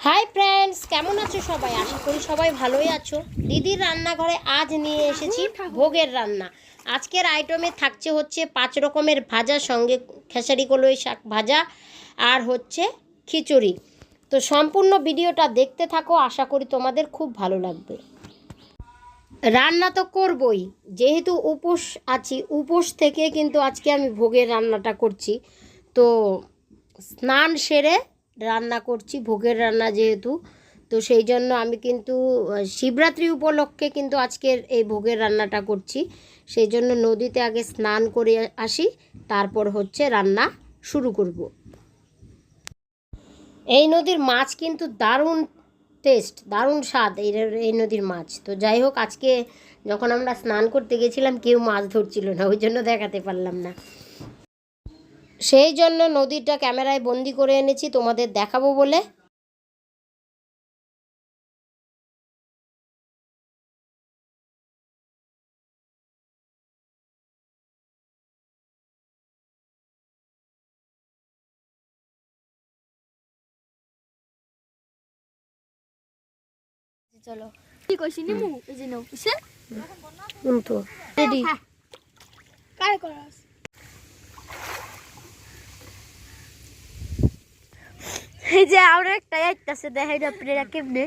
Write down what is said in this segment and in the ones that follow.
Hi friends কেমন আছো সবাই? আশা করি সবাই ভালোই আছো। দিদির রান্নাঘরে আজ নিয়ে এসেছি ভোগের রান্না। আজকের আইটেমে থাকছে হচ্ছে পাঁচ রকমের ভাজা সঙ্গে খেসারি কলই শাক ভাজা আর হচ্ছে খিচুড়ি। তো সম্পূর্ণ ভিডিওটা দেখতে থাকো আশা করি তোমাদের খুব ভালো লাগবে। রান্না তো করবই যেহেতু উপোস আছি উপোস থেকে কিন্তু আজকে আমি ভোগের রান্নাটা করছি। তো স্নান সেরে রান্না করছি, ভোগের রান্না যেহেতু। তো সেই জন্য আমি কিন্তু শিবরাত্রি উপলক্ষে কিন্তু আজকের এই ভোগের রান্নাটা করছি। সেই জন্য নদীতে আগে স্নান করে আসি, তারপর হচ্ছে রান্না শুরু করব। এই নদীর মাছ কিন্তু দারুণ টেস্ট দারুণ স্বাদ এই এই নদীর মাছ। তো যাই হোক, আজকে যখন আমরা স্নান করতে গেছিলাম, কেউ মাছ ধরছিল না, ওই জন্য দেখাতে পারলাম না। সেই জন্য নদীটা ক্যামেরায় বন্দি করে এনেছি তোমাদের দেখাবো বলে। চলো। কি কইছি নিমু? এই যে নাও কিসে? কিন্তু রেডি কাই করাস এই যে আর একটা আইতাছে দেখাই না আপনারা কেমনে?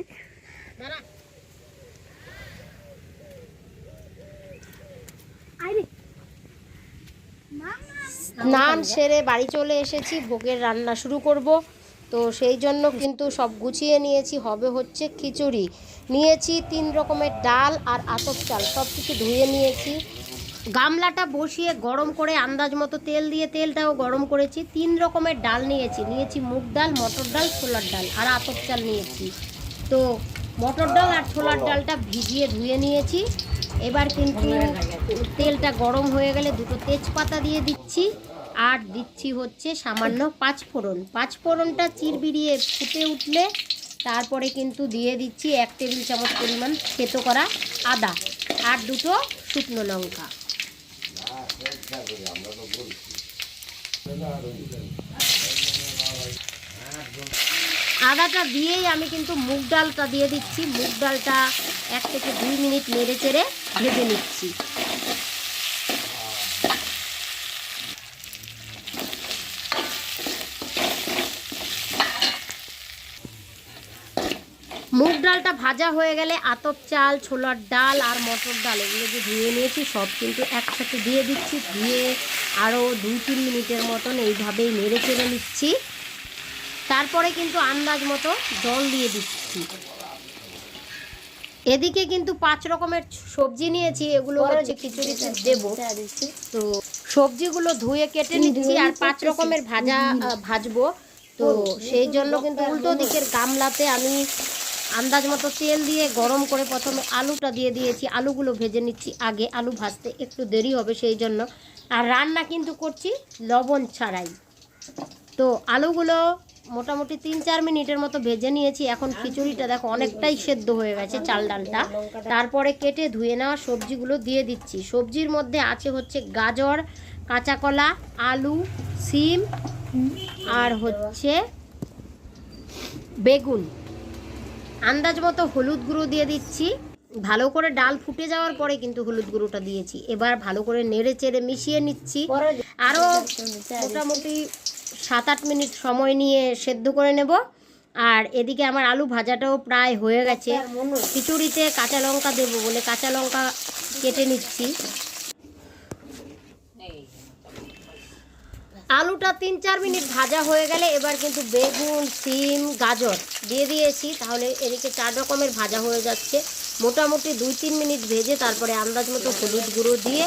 স্নান সেরে বাড়ি চলে এসেছি, ভোগের রান্না শুরু করব। তো সেই জন্য কিন্তু সব গুছিয়ে নিয়েছি, হবে হচ্ছে খিচুড়ি। নিয়েছি তিন রকমের ডাল আর আতপ চাল সব কিছু ধুয়ে নিয়েছি। গামলাটা বসিয়ে গরম করে আন্দাজ মতো তেল দিয়ে তেলটাও গরম করেছি। তিন রকমের ডাল নিয়েছি। নিয়েছি মুগ ডাল, মটর ডাল, ছোলার ডাল আর আতপ চাল নিয়েছি। তো মটর ডাল আর ছোলার ডালটা ভিজিয়ে ধুয়ে নিয়েছি। এবার কিন্তু তেলটা গরম হয়ে গেলে দুটো তেজপাতা দিয়ে দিচ্ছি আর দিচ্ছি হচ্ছে সামান্য পাঁচ ফোড়ন পাঁচ ফোড়নটা চিরবিড়িয়ে ফুটে উঠলে তারপরে কিন্তু দিয়ে দিচ্ছি এক টেবিল চামচ পরিমাণ থেতো করা আদা আর দুটো শুকনো লঙ্কা। আদাটা দিয়েই আমি কিন্তু মুগ ডালটা দিয়ে দিচ্ছি। মুগ ডালটা এক থেকে দুই মিনিট নেড়ে চেড়ে ভেজে নিচ্ছি। মুগ ডালটা ভাজা হয়ে গেলে আতপ চাল ছোলার ডাল আর মটর ডাল এগুলো যে ধুয়ে নিয়েছি সব কিন্তু একসাথে দিয়ে দিচ্ছি। ধুয়ে আরও দুই তিন মিনিটের মতন এইভাবেই নেড়ে চেড়ে নিচ্ছি। তারপরে কিন্তু আন্দাজ মতো জল দিয়ে দিচ্ছি। এদিকে কিন্তু পাঁচ রকমের সবজি নিয়েছি এগুলো হচ্ছে খিচুড়িতে দেবো। তো সবজিগুলো ধুয়ে কেটে নিচ্ছি আর পাঁচ রকমের ভাজা ভাজবো। তো সেই জন্য কিন্তু উল্টো দিকের গামলাতে আমি আন্দাজ মতো তেল দিয়ে গরম করে প্রথমে আলুটা দিয়ে দিয়েছি। আলুগুলো ভেজে নিচ্ছি। আগে আলু ভাজতে একটু দেরি হবে সেই জন্য। আর রান্না কিন্তু করছি লবণ ছাড়াই। তো আলুগুলো মোটামুটি তিন চার মিনিটের মতো ভেজে নিয়েছি। এখন খিচুড়িটা দেখো অনেকটাই সেদ্ধ হয়ে গেছে চাল ডালটা। তারপরে কেটে ধুয়ে নেওয়া সবজিগুলো দিয়ে দিচ্ছি। সবজির মধ্যে আছে হচ্ছে গাজর কাঁচা কলা আলু, সিম, আর হচ্ছে বেগুন। আন্দাজ মতো হলুদ গুঁড়ো দিয়ে দিচ্ছি। ভালো করে ডাল ফুটে যাওয়ার পরে কিন্তু হলুদ গুঁড়োটা দিয়েছি। এবার ভালো করে নেড়ে চেড়ে মিশিয়ে নিচ্ছি। আরও মোটামুটি সাত আট মিনিট সময় নিয়ে সেদ্ধ করে নেব। আর এদিকে আমার আলু ভাজাটাও প্রায় হয়ে গেছে। খিচুড়িতে কাঁচা লঙ্কা দেবো বলে কাঁচা লঙ্কা কেটে নিচ্ছি। আলুটা তিন চার মিনিট ভাজা হয়ে গেলে এবার কিন্তু বেগুন, সিম, গাজর দিয়ে দিয়েছি। তাহলে এদিকে চার রকমের ভাজা হয়ে যাচ্ছে। মোটামুটি দুই তিন মিনিট ভেজে তারপরে আন্দাজ মতো হলুদ গুঁড়ো দিয়ে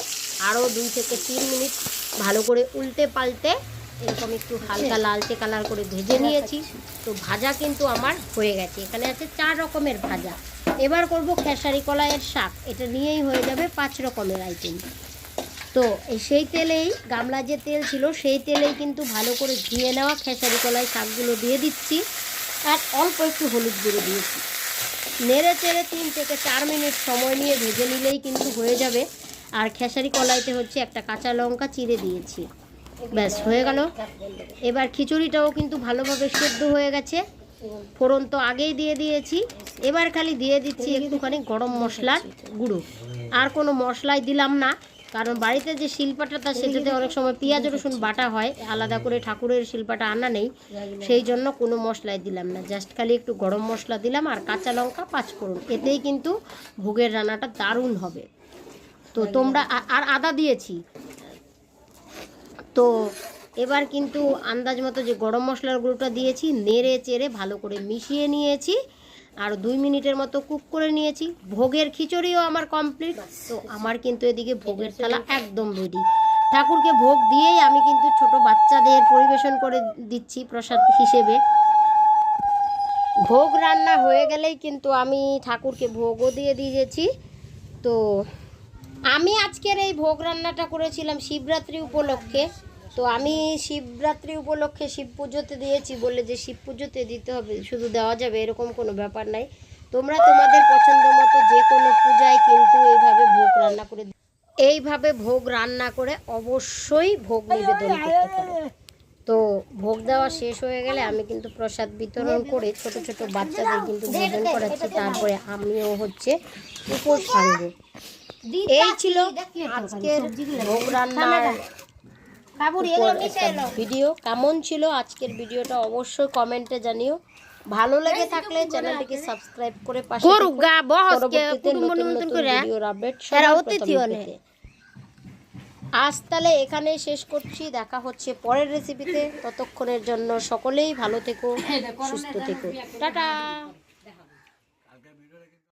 আরও দুই থেকে তিন মিনিট ভালো করে উল্টে পাল্টে এরকম একটু হালকা লালচে কালার করে ভেজে নিয়েছি। তো ভাজা কিন্তু আমার হয়ে গেছে। এখানে আছে চার রকমের ভাজা। এবার করব খেসারি কলাইয়ের শাক। এটা নিয়েই হয়ে যাবে পাঁচ রকমের আইটেম তো সেই তেলেই গামলা যে তেল ছিল, সেই তেলেই কিন্তু ভালো করে ধুয়ে নেওয়া খেসারি কলাই শাকগুলো দিয়ে দিচ্ছি। আর অল্প একটু হলুদ গুঁড়ো দিয়েছি। নেড়ে চেড়ে তিন থেকে চার মিনিট সময় নিয়ে ভেজে নিলেই কিন্তু হয়ে যাবে। আর খেসারি কলাইতে হচ্ছে একটা কাঁচা লঙ্কা চিড়ে দিয়েছি। ব্যাস, হয়ে গেল। এবার খিচুড়িটাও কিন্তু ভালোভাবে সেদ্ধ হয়ে গেছে। ফোড়ন তো আগেই দিয়ে দিয়েছি। এবার খালি দিয়ে দিচ্ছি একটুখানি গরম মশলার গুঁড়ো। আর কোনো মশলাই দিলাম না। কারণ বাড়িতে যে শিল্পাটাটা সেটাতে অনেক সময় পেঁয়াজ রসুন বাটা হয় আলাদা করে ঠাকুরের শিল্পাটা আনা নেই। সেই জন্য কোনো মশলাই দিলাম না। জাস্ট খালি একটু গরম মশলা দিলাম আর কাঁচা লঙ্কা পাঁচ ফোড়ন এতেই কিন্তু ভোগের রান্নাটা দারুণ হবে। তো তোমরা আর আদা দিয়েছি। তো এবার কিন্তু আন্দাজ মতো যে গরম মশলার গুঁড়োটা দিয়েছি নেড়ে চেড়ে ভালো করে মিশিয়ে নিয়েছি। আর দুই মিনিটের মতো কুক করে নিয়েছি। ভোগের খিচুড়িও আমার কমপ্লিট তো আমার কিন্তু এদিকে ভোগের থালা একদম রেডি ঠাকুরকে ভোগ দিয়েই আমি কিন্তু ছোট বাচ্চাদের পরিবেশন করে দিচ্ছি প্রসাদ হিসেবে। ভোগ রান্না হয়ে গেলেই কিন্তু আমি ঠাকুরকে ভোগও দিয়ে দিয়েছি। তো আমি আজকের এই ভোগ রান্নাটা করেছিলাম শিবরাত্রি উপলক্ষে। তো আমি শিবরাত্রি উপলক্ষে শিব পুজোতে দিয়েছি বলে যে শিব পুজোতে দিতে হবে, শুধু দেওয়া যাবে, এরকম কোনো ব্যাপার নাই। তোমরা তোমাদের পছন্দ মতো যে কোনো পূজায় কিন্তু এইভাবে ভোগ রান্না করে এইভাবে ভোগ রান্না করে অবশ্যই ভোগ নিবেদন করতে পারো। তো ভোগ দেওয়া শেষ হয়ে গেলে আমি কিন্তু প্রসাদ বিতরণ করে ছোট ছোট বাচ্চাদের কিন্তু ভোজন করাচ্ছি, তারপরে আমিও হচ্ছে উপর সাঙ্গ এই ছিল আজকের ভোগ একটা ভিডিও কেমন ছিল আজকের ভিডিওটা অবশ্যই কমেন্টে জানিও। ভালো লেগে থাকলে চ্যানেলটিকে সাবস্ক্রাইব করে পাশে পরবর্তীতে নতুন নতুন ভিডিওর আপডেট। আজ তাহলে এখানে শেষ করছি। দেখা হচ্ছে পরের রেসিপিতে ততক্ষণের জন্য সকলেই ভালো থেকো সুস্থ থেকো। টাটা।